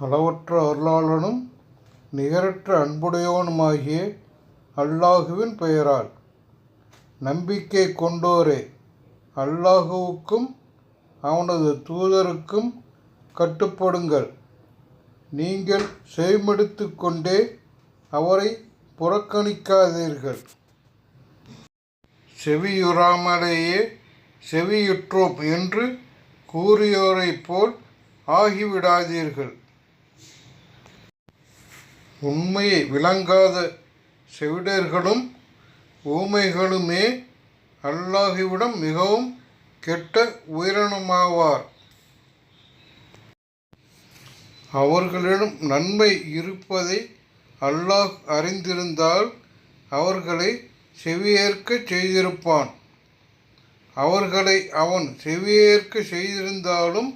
அளவற்ற அருளாளனும் நிகரற்ற அன்புடையவனுமாகிய அல்லாஹுவின் பெயரால் நம்பிக்கை கொண்டோரே. அல்லாஹுவுக்கும் அவனது தூதருக்கும் கட்டுப்படுங்கள். நீங்கள் செவிமடுத்து கொண்டே அவரை புறக்கணிக்காதீர்கள். செவியுறாமலேயே செவியுற்றோம் என்று கூறியோரைப் போல் ஆகிவிடாதீர்கள். உண்மையை விளங்காத செவிடர்களும் ஊமைகளுமே அல்லாஹுவிடம் மிகவும் கெட்ட உயிரினமாவார் அவர்களிடம் நன்மை இருப்பதை அல்லாஹ் அறிந்திருந்தால் அவர்களை செவியேற்க செய்திருப்பான். அவர்களை அவன் செவியேற்க செய்திருந்தாலும்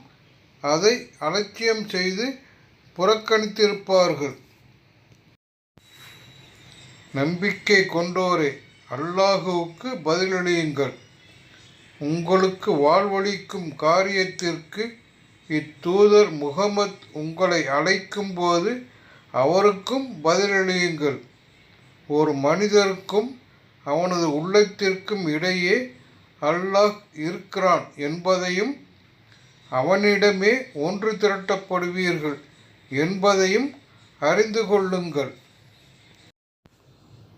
அதை அலட்சியம் செய்து புறக்கணித்திருப்பார்கள். நம்பிக்கை கொண்டோரே அல்லாஹுவுக்கு பதிலளியுங்கள் உங்களுக்கு வாழ்வளிக்கும் காரியத்திற்கு இத்தூதர் முகமத் உங்களை அழைக்கும்போது அவருக்கும் பதிலளியுங்கள் ஒரு மனிதருக்கும் அவனது உள்ளத்திற்கும் இடையே அல்லாஹ் இருக்கிறான் என்பதையும் அவனிடமே ஒன்று திரட்டப்படுவீர்கள் என்பதையும் அறிந்து கொள்ளுங்கள்.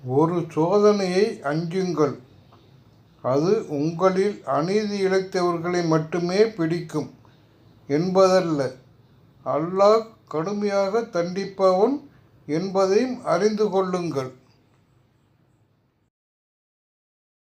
ஒரு சோதனையை அஞ்சுங்கள். அது உங்களில் அநீதி இழைத்தவர்களை மட்டுமே பிடிக்கும் என்பதல்ல. அல்லாஹ் கடுமையாக தண்டிப்பவன் என்பதையும் அறிந்து கொள்ளுங்கள்.